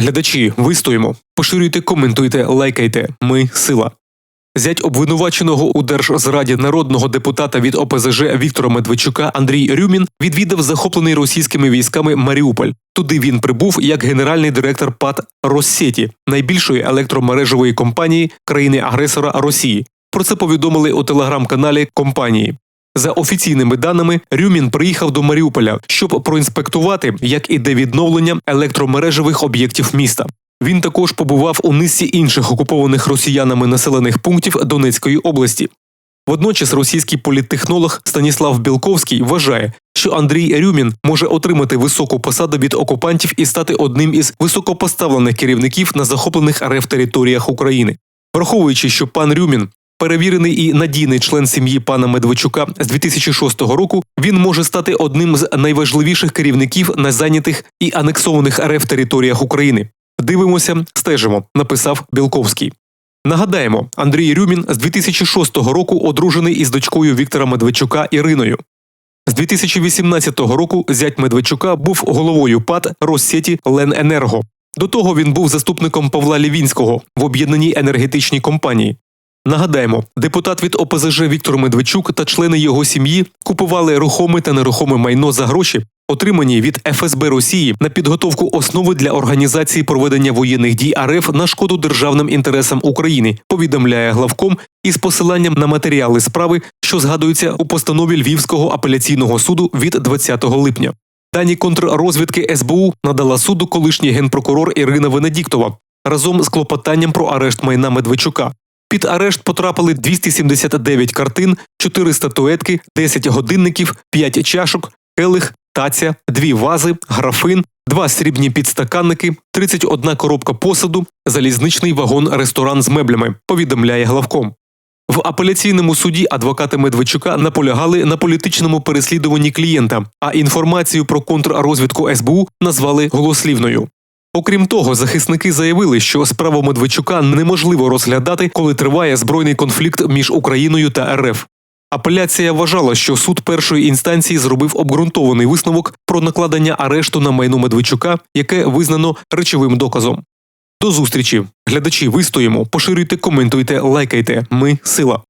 Глядачі, вистоїмо. Поширюйте, коментуйте, лайкайте. Ми сила. Зять обвинуваченого у держзраді народного депутата від ОПЗЖ Віктора Медведчука Андрій Рюмін відвідав захоплений російськими військами Маріуполь. Туди він прибув як генеральний директор ПАТ Россеті, найбільшої електромережевої компанії країни-агресора Росії. Про це повідомили у телеграм-каналі компанії. За офіційними даними, Рюмін приїхав до Маріуполя, щоб проінспектувати, як іде відновлення електромережевих об'єктів міста. Він також побував у низці інших окупованих росіянами населених пунктів Донецької області. Водночас російський політтехнолог Станіслав Білковський вважає, що Андрій Рюмін може отримати високу посаду від окупантів і стати одним із високопоставлених керівників на захоплених РФ територіях України. Враховуючи, що пан Рюмін перевірений і надійний член сім'ї пана Медведчука з 2006 року, він може стати одним з найважливіших керівників на зайнятих і анексованих РФ територіях України. Дивимося, стежимо, написав Білковський. Нагадаємо, Андрій Рюмін з 2006 року одружений із дочкою Віктора Медведчука Іриною. З 2018 року зять Медведчука був головою ПАТ Россеті Лененерго. До того він був заступником Павла Лівінського в об'єднаній енергетичній компанії. Нагадаємо, депутат від ОПЗЖ Віктор Медведчук та члени його сім'ї купували рухоме та нерухоме майно за гроші, отримані від ФСБ Росії на підготовку основи для організації проведення воєнних дій РФ на шкоду державним інтересам України. Повідомляє главком із посиланням на матеріали справи, що згадуються у постанові Львівського апеляційного суду від 20 липня. Дані контррозвідки СБУ надала суду колишній генпрокурор Ірина Венедіктова разом з клопотанням про арешт майна Медведчука. Під арешт потрапили 279 картин, 4 статуетки, 10 годинників, 5 чашок, келих, таця, 2 вази, графин, 2 срібні підстаканники, 31 коробка посуду, залізничний вагон-ресторан з меблями, повідомляє главком. В апеляційному суді адвокати Медведчука наполягали на політичному переслідуванні клієнта, а інформацію про контррозвідку СБУ назвали голослівною. Окрім того, захисники заявили, що справу Медведчука неможливо розглядати, коли триває збройний конфлікт між Україною та РФ. Апеляція вважала, що суд першої інстанції зробив обґрунтований висновок про накладення арешту на майно Медведчука, яке визнано речовим доказом. До зустрічі, глядачі, вистоїмо, поширюйте, коментуйте, лайкайте. Ми сила.